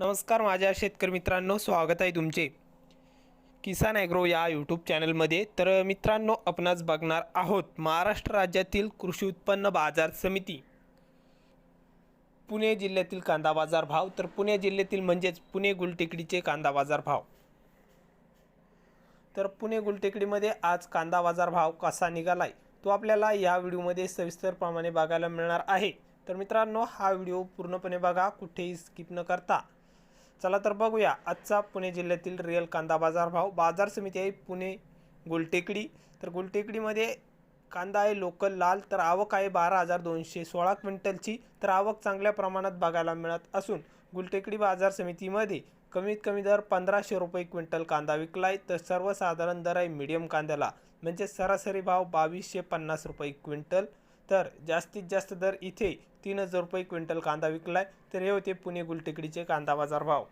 नमस्कार माझ्या शेतकरी मित्रांनो स्वागत आहे तुमचे. किसान ॲग्रो या यूट्यूब चॅनलमध्ये. तर मित्रांनो आपणास बघणार आहोत महाराष्ट्र राज्यातील कृषी उत्पन्न बाजार समिती. पुणे जिल्ह्यातील कांदा बाजार भाव. तर पुणे जिल्ह्यातील म्हणजेच पुणे गुलटेकडीचे कांदा बाजार भाव. तर पुणे गुलटेकडीमध्ये आज कांदा बाजार भाव कसा निघालाय तो आपल्याला या व्हिडिओमध्ये सविस्तरप्रमाणे बघायला मिळणार आहे. तर मित्रांनो हा व्हिडिओ पूर्णपणे बघा कुठेही स्किप न करता. चला तर बघूया. आजचा पुणे जिल्ह्यातील रिअल कांदा बाजार भाव. बाजार समिती आहे पुणे गुलटेकडी. तर गुलटेकडीमध्ये कांदा आहे लोकल लाल तर आवक आहे बारा हजार दोनशे सोळा क्विंटलची. तर आवक चांगल्या प्रमाणात बघायला मिळत असून गुलटेकडी बाजार समितीमध्ये कमीत कमी दर पंधराशे रुपये क्विंटल कांदा विकलाय. तर सर्वसाधारण दर आहे मीडियम कांद्याला. म्हणजे सरासरी भाव बावीसशे पन्नास रुपये क्विंटल. तर जास्तीत जास्त दर इथे तीन हजार रुपये क्विंटल कांदा विकलाय. तर हे होते पुणे गुलटेकडीचे कांदा बाजार भाव.